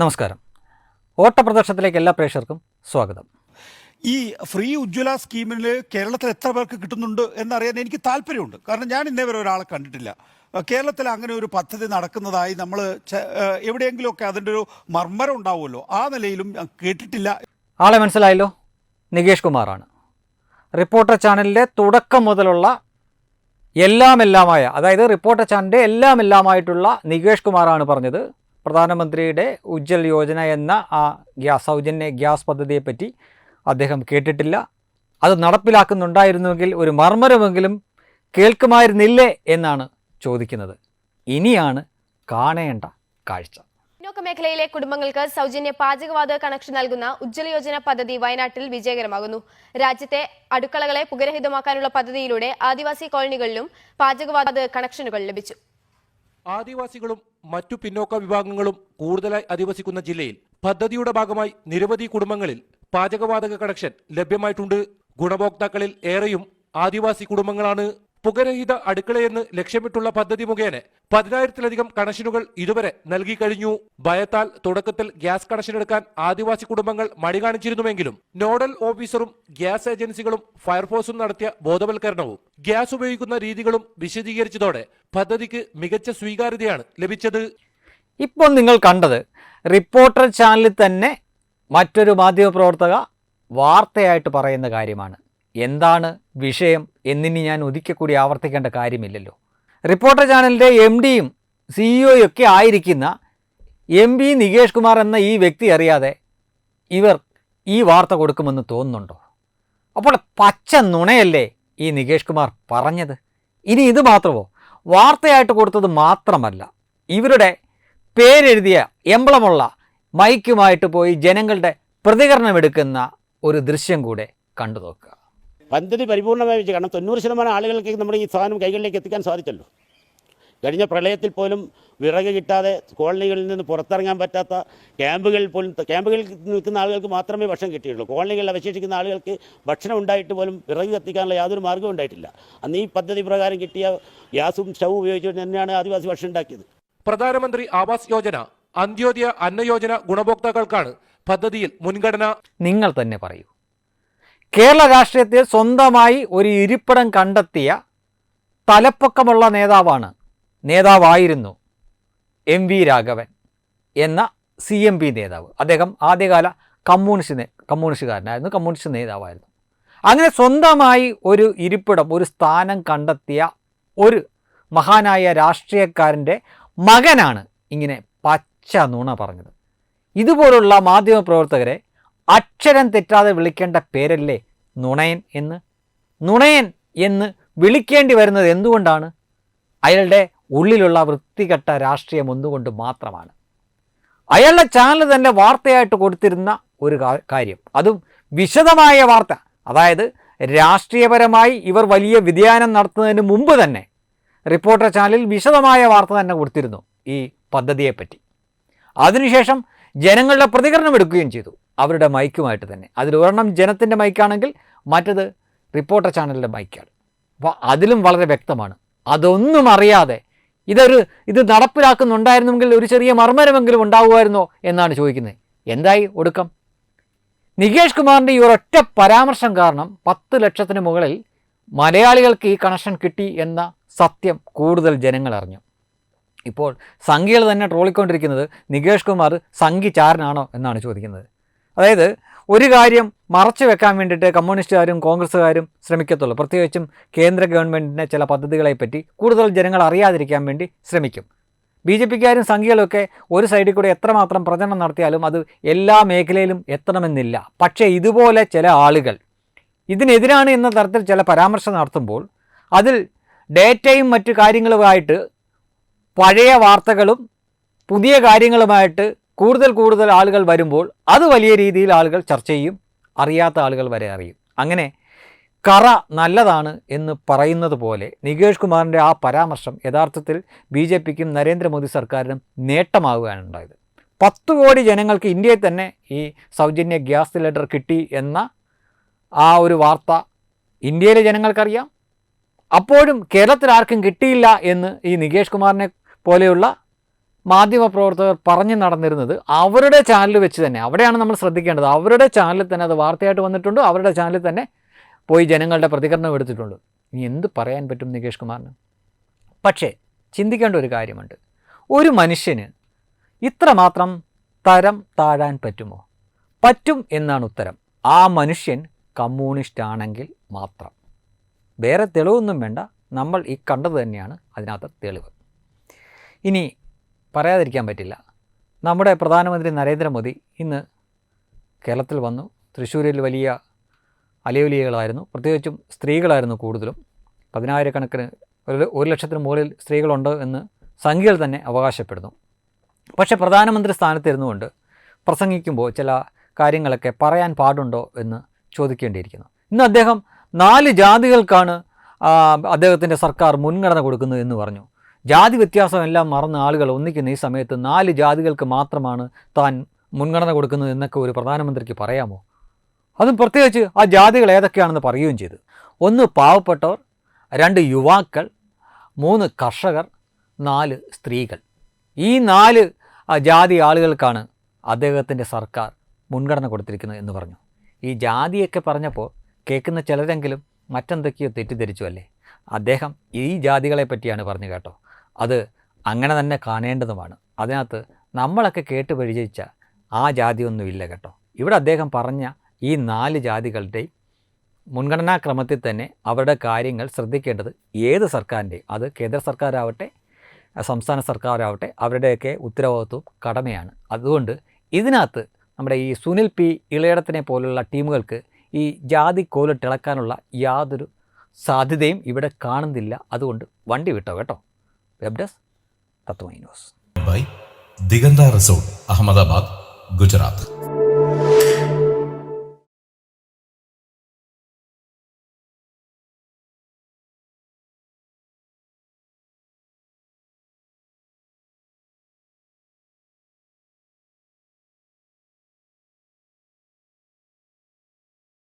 നമസ്കാരം. ഓട്ടപ്രദർശനത്തിലേക്ക് എല്ലാ പ്രേക്ഷകർക്കും സ്വാഗതം. ഈ ഫ്രീ ഉജ്ജ്വല സ്കീമിൽ കേരളത്തിൽ എത്ര പേർക്ക് കിട്ടുന്നുണ്ട് എന്നറിയാൻ എനിക്ക് താല്പര്യമുണ്ട്. കാരണം ഞാൻ ഇന്നേ വരെ ഒരാളെ കണ്ടിട്ടില്ല. കേരളത്തിൽ അങ്ങനെ ഒരു പദ്ധതി നടക്കുന്നതായി നമ്മൾ എവിടെയെങ്കിലുമൊക്കെ അതിന്റെ ഒരു മർമ്മരം ഉണ്ടാവുമല്ലോ. ആ നിലയിലും കേട്ടിട്ടില്ല. ആളെ മനസ്സിലായല്ലോ? നികേഷ് കുമാറാണ്. റിപ്പോർട്ടർ ചാനലിന്റെ തുടക്കം മുതലുള്ള എല്ലാം എല്ലാമായ അതായത് റിപ്പോർട്ടർ ചാനലിന്റെ എല്ലാം എല്ലാമായിട്ടുള്ള നികേഷ് കുമാറാണ് പറഞ്ഞത്. പ്രധാനമന്ത്രിയുടെ ഉജ്ജൽ യോജന എന്ന ആ ഗ്യാസ് സൗജന്യ ഗ്യാസ് പദ്ധതിയെപ്പറ്റി അദ്ദേഹം കേട്ടിട്ടില്ല. അത് നടപ്പിലാക്കുന്നുണ്ടായിരുന്നുവെങ്കിൽ ഒരു മർമ്മരമെങ്കിലും കേൾക്കുമായിരുന്നില്ലേ എന്നാണ് ചോദിക്കുന്നത്. ഇനിയാണ് കാണേണ്ട കാഴ്ച. പിന്നോക്ക മേഖലയിലെ കുടുംബങ്ങൾക്ക് സൗജന്യ പാചകവാതക കണക്ഷൻ നൽകുന്ന ഉജ്ജ്വല യോജന പദ്ധതി വയനാട്ടിൽ വിജയകരമാകുന്നു. രാജ്യത്തെ അടുക്കളകളെ പുകരഹിതമാക്കാനുള്ള പദ്ധതിയിലൂടെ ആദിവാസി കോളനികളിലും പാചകവാതക കണക്ഷനുകൾ ലഭിച്ചു. ആദിവാസികളും മറ്റു പിന്നോക്ക വിഭാഗങ്ങളും കൂടുതലായി അധിവസിക്കുന്ന ജില്ലയിൽ പദ്ധതിയുടെ ഭാഗമായി നിരവധി കുടുംബങ്ങളിൽ പാചകവാതക കണക്ഷൻ ലഭ്യമായിട്ടുണ്ട്. ഗുണഭോക്താക്കളിൽ ഏറെയും ആദിവാസി കുടുംബങ്ങളാണ് പുകരഹിത അടുക്കളയെന്ന് ലക്ഷ്യമിട്ടുള്ള പദ്ധതി മുഖേന പതിനായിരത്തിലധികം കണക്ഷനുകൾ ഇതുവരെ നൽകി കഴിഞ്ഞു. ഭയത്താൽ തുടക്കത്തിൽ ഗ്യാസ് കണക്ഷൻ എടുക്കാൻ ആദിവാസി കുടുംബങ്ങൾ മടി കാണിച്ചിരുന്നുവെങ്കിലും നോഡൽ ഓഫീസറും ഗ്യാസ് ഏജൻസികളും ഫയർഫോഴ്സും നടത്തിയ ബോധവൽക്കരണവും ഗ്യാസ് ഉപയോഗിക്കുന്ന രീതികളും വിശദീകരിച്ചതോടെ പദ്ധതിക്ക് മികച്ച സ്വീകാര്യതയാണ് ലഭിച്ചത്. ഇപ്പോൾ നിങ്ങൾ കണ്ടത് റിപ്പോർട്ടർ ചാനലിൽ തന്നെ മറ്റൊരു മാധ്യമപ്രവർത്തക വാർത്തയായിട്ട് പറയുന്ന കാര്യമാണ്. എന്താണ് വിഷയം എന്നിനി ഞാൻ ഒരിക്കൽ കൂടി ആവർത്തിക്കേണ്ട കാര്യമില്ലല്ലോ. റിപ്പോർട്ടർ ചാനലിന്റെ എം ഡിയും സിഇഒയും ഒക്കെ ആയിരിക്കുന്ന എം ബി നികേഷ് കുമാർ എന്ന ഈ വ്യക്തി അറിയാതെ ഇവർ ഈ വാർത്ത കൊടുക്കുമെന്ന് തോന്നുന്നുണ്ടോ? അപ്പോൾ പച്ച നുണയല്ലേ ഈ നികേഷ് കുമാർ പറഞ്ഞത്? ഇനി ഇത് മാത്രമോ? വാർത്തയായിട്ട് കൊടുത്തത് മാത്രമല്ല. ഇവരുടെ പേരെഴുതിയ എംബ്ലമുള്ള മൈക്കുമായിട്ട് പോയി ജനങ്ങളുടെ പ്രതികരണം എടുക്കുന്ന ഒരു ദൃശ്യം കൂടെ കണ്ടു നോക്കുക. പദ്ധതി പരിപൂർണമായി വെച്ച് കാരണം തൊണ്ണൂറ് ശതമാനം ആളുകൾക്ക് നമ്മുടെ ഈ സാധനം കൈകളിലേക്ക് എത്തിക്കാൻ സാധിച്ചല്ലോ. കഴിഞ്ഞ പ്രളയത്തിൽ പോലും വിറക് കിട്ടാതെ കോളനികളിൽ നിന്ന് പുറത്തിറങ്ങാൻ പറ്റാത്ത ക്യാമ്പുകളിൽ പോലും ക്യാമ്പുകളിൽ നിൽക്കുന്ന ആളുകൾക്ക് മാത്രമേ ഭക്ഷണം കിട്ടിയുള്ളൂ കോളനികളിൽ അവശേഷിക്കുന്ന ആളുകൾക്ക് ഭക്ഷണം ഉണ്ടായിട്ട് പോലും വിറക് കത്തിക്കാനുള്ള യാതൊരു മാർഗവും ഉണ്ടായിട്ടില്ല. അന്ന് ഈ പദ്ധതി പ്രകാരം കിട്ടിയ ഗ്യാസും സ്റ്റൗ ഉപയോഗിച്ചുകൊണ്ട് തന്നെയാണ് ആദിവാസി ഭക്ഷണം ഉണ്ടാക്കിയത്. പ്രധാനമന്ത്രി ആവാസ് യോജന അന്ത്യോദയ അന്നയോജന ഗുണഭോക്താക്കൾക്കാണ് പദ്ധതിയിൽ മുൻഗണന. നിങ്ങൾ തന്നെ പറയൂ. കേരള രാഷ്ട്രീയത്തിൽ സ്വന്തമായി ഒരു ഇരിപ്പിടം കണ്ടെത്തിയ തലപ്പൊക്കമുള്ള നേതാവാണ് നേതാവായിരുന്നു എം വി രാഘവൻ എന്ന സി എം പി നേതാവ്. അദ്ദേഹം ആദ്യകാല കമ്മ്യൂണിസ്റ്റ് കമ്മ്യൂണിസ്റ്റുകാരനായിരുന്നു കമ്മ്യൂണിസ്റ്റ് നേതാവായിരുന്നു. അങ്ങനെ സ്വന്തമായി ഒരു ഇരിപ്പിടം ഒരു സ്ഥാനം കണ്ടെത്തിയ ഒരു മഹാനായ രാഷ്ട്രീയക്കാരന്റെ മകനാണ് ഇങ്ങനെ പച്ച നുണ പറഞ്ഞത്. ഇതുപോലുള്ള മാധ്യമപ്രവർത്തകരെ അക്ഷരം തെറ്റാതെ വിളിക്കേണ്ട പേരല്ലേ നുണയൻ എന്ന്? നുണയൻ എന്ന് വിളിക്കേണ്ടി വരുന്നത് എന്തുകൊണ്ടാണ്? അയാളുടെ ഉള്ളിലുള്ള വൃത്തികെട്ട രാഷ്ട്രീയം ഒന്നുകൊണ്ട് മാത്രമാണ്? അയാളുടെ ചാനൽ തന്നെ വാർത്തയായിട്ട് കൊടുത്തിരുന്ന ഒരു കാര്യം. അതും വിശദമായ വാർത്ത. അതായത് രാഷ്ട്രീയപരമായി ഇവർ വലിയ വ്യതിയാനം നടത്തുന്നതിന് മുമ്പ് തന്നെ റിപ്പോർട്ടർ ചാനലിൽ വിശദമായ വാർത്ത തന്നെ കൊടുത്തിരുന്നു ഈ പദ്ധതിയെപ്പറ്റി. അതിനുശേഷം ജനങ്ങളുടെ പ്രതികരണം എടുക്കുകയും ചെയ്തു. അവരുടെ മൈക്കുമായിട്ട് തന്നെ. അതിലൊരെണ്ണം ജനത്തിന്റെ മൈക്കാണെങ്കിൽ മറ്റത് റിപ്പോർട്ടർ ചാനലിന്റെ മൈക്കാണ്. അപ്പോൾ അതിലും വളരെ വ്യക്തമാണ്. അതൊന്നും അറിയാതെ ഇതൊരു ഇത് നടപ്പിലാക്കുന്നുണ്ടായിരുന്നെങ്കിൽ ഒരു ചെറിയ മർമ്മരമെങ്കിലും ഉണ്ടാവുമായിരുന്നോ എന്നാണ് ചോദിക്കുന്നത്. എന്തായി ഒടുക്കം? നികേഷ് കുമാറിന്റെ ഈ ഒരൊറ്റ പരാമർശം കാരണം പത്ത് ലക്ഷത്തിന് മുകളിൽ മലയാളികൾക്ക് ഈ കണക്ഷൻ കിട്ടി എന്ന സത്യം കൂടുതൽ ജനങ്ങൾ അറിഞ്ഞു. ഇപ്പോൾ സംഖ്യകൾ തന്നെ ട്രോളിക്കൊണ്ടിരിക്കുന്നത് നികേഷ് കുമാർ സംഖ്യ ചാരനാണോ എന്നാണ് ചോദിക്കുന്നത്. അതായത് ഒരു കാര്യം മറച്ചു വെക്കാൻ വേണ്ടിയിട്ട് കമ്മ്യൂണിസ്റ്റുകാരും കോൺഗ്രസ്സുകാരും ശ്രമിക്കത്തുള്ളൂ. പ്രത്യേകിച്ചും കേന്ദ്ര ഗവൺമെന്റിന്റെ ചില പദ്ധതികളെപ്പറ്റി കൂടുതൽ ജനങ്ങൾ അറിയാതിരിക്കാൻ വേണ്ടി ശ്രമിക്കും. ബി ജെ പിക്കാരും സംഘികളൊക്കെ ഒരു സൈഡിൽ കൂടെ എത്രമാത്രം പ്രചരണം നടത്തിയാലും അത് എല്ലാ മേഖലയിലും എത്തണമെന്നില്ല. പക്ഷേ ഇതുപോലെ ചില ആളുകൾ ഇതിനെതിരാണ് എന്ന തരത്തിൽ ചില പരാമർശം നടത്തുമ്പോൾ അതിൽ ഡേറ്റയും മറ്റു കാര്യങ്ങളുമായിട്ട് പഴയ വാർത്തകളും പുതിയ കാര്യങ്ങളുമായിട്ട് കൂടുതൽ കൂടുതൽ ആളുകൾ വരുമ്പോൾ അത് വലിയ രീതിയിൽ ആളുകൾ ചർച്ച ചെയ്യും അറിയാത്ത ആളുകൾ വരെ അറിയും. അങ്ങനെ കറ നല്ലതാണ് എന്ന് പറയുന്നത് പോലെ നികേഷ് കുമാറിന്റെ ആ പരാമർശം യഥാർത്ഥത്തിൽ ബി ജെ പിക്കും നരേന്ദ്രമോദി സർക്കാരിനും നേട്ടമാവുകയാണ് ഉണ്ടായത്. പത്ത് കോടി ജനങ്ങൾക്ക് ഇന്ത്യയിൽ തന്നെ ഈ സൗജന്യ ഗ്യാസ് സിലിണ്ടർ കിട്ടി എന്ന ആ ഒരു വാർത്ത ഇന്ത്യയിലെ ജനങ്ങൾക്കറിയാം. അപ്പോഴും കേരളത്തിൽ ആർക്കും കിട്ടിയില്ല എന്ന് ഈ നികേഷ് കുമാറിനെ പോലെയുള്ള മാധ്യമപ്രവർത്തകർ പറഞ്ഞു നടന്നിരുന്നത് അവരുടെ ചാനൽ വെച്ച് തന്നെ. അവിടെയാണ് നമ്മൾ ശ്രദ്ധിക്കേണ്ടത്. അവരുടെ ചാനലിൽ തന്നെ അത് വാർത്തയായിട്ട് വന്നിട്ടുണ്ട്. അവരുടെ ചാനലിൽ തന്നെ പോയി ജനങ്ങളുടെ പ്രതികരണം എടുത്തിട്ടുണ്ട്. ഇനി എന്ത് പറയാൻ പറ്റും നികേഷ് കുമാറിന്? പക്ഷേ ചിന്തിക്കേണ്ട ഒരു കാര്യമുണ്ട്. ഒരു മനുഷ്യന് ഇത്രമാത്രം തരം താഴാൻ പറ്റുമോ? പറ്റും എന്നാണ് ഉത്തരം. ആ മനുഷ്യൻ കമ്മ്യൂണിസ്റ്റ് ആണെങ്കിൽ മാത്രം. വേറെ തെളിവൊന്നും വേണ്ട. നമ്മൾ ഈ കണ്ടത് തന്നെയാണ് അതിനകത്ത് തെളിവ്. ഇനി പറയാതിരിക്കാൻ പറ്റില്ല. നമ്മുടെ പ്രധാനമന്ത്രി നരേന്ദ്രമോദി ഇന്ന് കേരളത്തിൽ വന്നു. തൃശ്ശൂരിൽ വലിയ അലയൊലികളായിരുന്നു. പ്രത്യേകിച്ചും സ്ത്രീകളായിരുന്നു കൂടുതലും. പതിനായിരക്കണക്കിന് ഒരു ഒരു ലക്ഷത്തിന് മുകളിൽ സ്ത്രീകളുണ്ട് എന്ന് സംഖ്യകൾ തന്നെ അവകാശപ്പെടുന്നു. പക്ഷേ പ്രധാനമന്ത്രി സ്ഥാനത്തിരുന്നുകൊണ്ട് പ്രസംഗിക്കുമ്പോൾ ചില കാര്യങ്ങളൊക്കെ പറയാൻ പാടുണ്ടോ എന്ന് ചോദിക്കേണ്ടിയിരിക്കുന്നു. ഇന്ന് അദ്ദേഹം നാല് ജാതികൾക്കാണ് അദ്ദേഹത്തിന്റെ സർക്കാർ മുൻഗണന കൊടുക്കുന്നത് എന്ന് പറഞ്ഞു. ജാതി വ്യത്യാസമെല്ലാം മറന്ന ആളുകൾ ഒന്നിക്കുന്ന ഈ സമയത്ത് നാല് ജാതികൾക്ക് മാത്രമാണ് താൻ മുൻഗണന കൊടുക്കുന്നത് എന്നൊക്കെ ഒരു പ്രധാനമന്ത്രിക്ക് പറയാമോ? അതും പ്രത്യേകിച്ച് ആ ജാതികൾ ഏതൊക്കെയാണെന്ന് പറയുകയും ചെയ്തു. ഒന്ന് പാവപ്പെട്ടവർ രണ്ട് യുവാക്കൾ മൂന്ന് കർഷകർ നാല് സ്ത്രീകൾ. ഈ നാല് ജാതി ആളുകൾക്കാണ് അദ്ദേഹത്തിന്റെ സർക്കാർ മുൻഗണന കൊടുത്തിരിക്കുന്നത് എന്ന് പറഞ്ഞു. ഈ ജാതിയൊക്കെ പറഞ്ഞപ്പോൾ കേൾക്കുന്ന ചിലരെങ്കിലും മറ്റെന്തൊക്കെയോ തെറ്റിദ്ധരിച്ചു അല്ലേ? അദ്ദേഹം ഈ ജാതികളെ പറ്റിയാണ് പറഞ്ഞു കേട്ടോ. അത് അങ്ങനെ തന്നെ കാണേണ്ടതുമാണ്. അതിനകത്ത് നമ്മളൊക്കെ കേട്ട് പരിചയിച്ച ആ ജാതിയൊന്നുമില്ല കേട്ടോ. ഇവിടെ അദ്ദേഹം പറഞ്ഞ ഈ നാല് ജാതികളുടെയും മുൻഗണനാക്രമത്തിൽ തന്നെ അവരുടെ കാര്യങ്ങൾ ശ്രദ്ധിക്കേണ്ടത് ഏത് സർക്കാരിന്റെയും അത് കേന്ദ്ര സർക്കാരാവട്ടെ സംസ്ഥാന സർക്കാരാവട്ടെ അവരുടെയൊക്കെ ഉത്തരവാദിത്വവും കടമയാണ്. അതുകൊണ്ട് ഇതിനകത്ത് നമ്മുടെ ഈ സുനിൽ പി ഇളയടത്തിനെ പോലുള്ള ടീമുകൾക്ക് ഈ ജാതി കോലിട്ടിളക്കാനുള്ള യാതൊരു സാധ്യതയും ഇവിടെ കാണുന്നില്ല. അതുകൊണ്ട് വണ്ടി വിട്ടോ കേട്ടോ. web desk Tatvamay news by Diganta resort Ahmedabad Gujarat